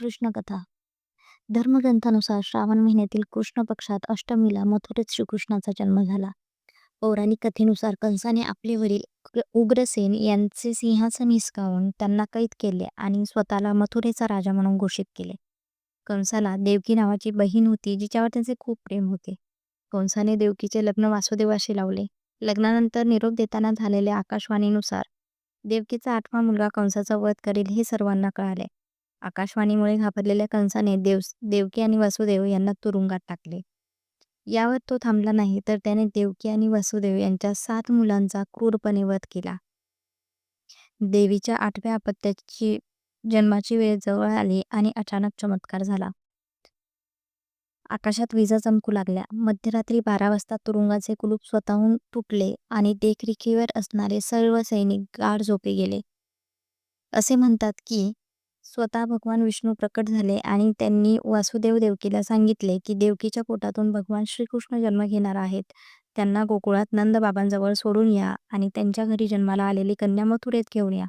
कृष्ण कथा धर्मग्रंथानुसार श्रावण महिन्यातील कृष्ण पक्षात अष्टमीला मथुरेत श्रीकृष्णाचा जन्म झाला. पौराणिक कथेनुसार कंसाने आपले वडील उग्रसेन यांचे सिंहासन हिसकावून त्यांना कैद केले आणि स्वतःला मथुरेचा राजा म्हणून घोषित केले. कंसाला देवकी नावाची बहीण होती जिच्यावर त्यांचे खूप प्रेम होते. कंसाने देवकीचे लग्न वासुदेवाशी लावले. लग्नानंतर निरोप देताना झालेल्या आकाशवाणीनुसार देवकीचा आठवा मुलगा कंसाचा वध करेल हे सर्वांना कळाले. आकाशवाणीमुळे घाबरलेल्या कंसाने देव देवकी आणि वासुदेव यांना तुरुंगात टाकले. यावर तो थांबला नाही तर त्याने देवकी आणि वासुदेव यांच्या सात मुलांचा क्रूरपणे वध केला. देवीच्या आठव्या अपत्याची जन्माची वेळ जवळ आली आणि अचानक चमत्कार झाला. आकाशात विजा चमकू लागल्या. मध्यरात्री बारा वाजता तुरुंगाचे कुलूप स्वतःहून तुटले आणि देखरेखीवर असणारे सर्व सैनिक गाढ झोपे गेले. असे म्हणतात की स्वतः भगवान विष्णू प्रकट झाले आणि त्यांनी वासुदेव देवकीला सांगितले की देवकीच्या पोटातून भगवान श्रीकृष्ण जन्म घेणार आहेत. त्यांना गोकुळात नंद बाबांजवळ सोडून या आणि त्यांच्या घरी जन्माला आलेली कन्या मथुरेत घेऊन या.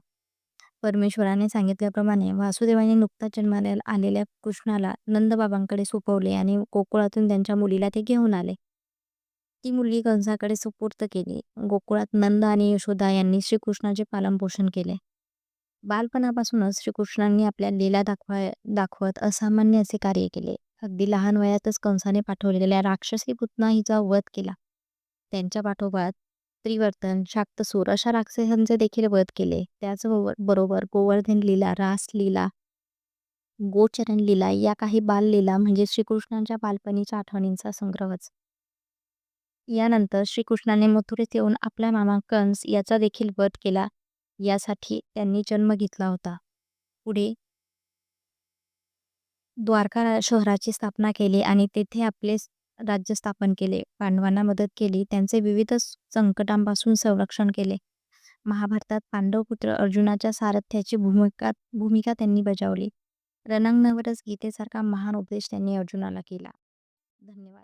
परमेश्वराने सांगितल्याप्रमाणे वासुदेवाने नुकताच जन्माला आलेल्या कृष्णाला नंदबाबांकडे सोपवले आणि गोकुळातून त्यांच्या मुलीला ते घेऊन आले. ती मुलगी कंसाकडे सुपूर्त केली. गोकुळात नंद आणि यशोदा यांनी श्रीकृष्णाचे पालनपोषण केले. बालपणापासूनच श्रीकृष्णांनी आपल्या लीला दाखवा दाखवत असामान्य असे कार्य केले. अगदी लहान वयातच कंसाने पाठवलेल्या राक्षसी पुतना हिचा वध केला. त्यांच्या पाठोपाठ त्रिवर्तन शाक्तसूर अशा राक्षसांचे देखील वध केले. त्याचबरोबर बरोबर गोवर्धन लीला रास लीला गोचरण लीला या काही बाल लीला म्हणजे श्रीकृष्णांच्या बालपणीच्या आठवणींचा संग्रहच. यानंतर श्रीकृष्णाने मथुरेत येऊन आपला मामा कंस याचा देखील वध केला. यासाठी त्यांनी जन्म घेतला होता. पुढे द्वारका शहराची स्थापना केली आणि तेथे आपले राज्य स्थापन केले. पांडवांना मदत केली. त्यांचे विविध संकटांपासून संरक्षण केले. महाभारतात पांडवपुत्र अर्जुनाच्या सारथ्याची भूमिका भूमिका त्यांनी बजावली. रणांगणावरच गीतेसारखा महान उपदेश त्यांनी अर्जुनाला केला. धन्यवाद.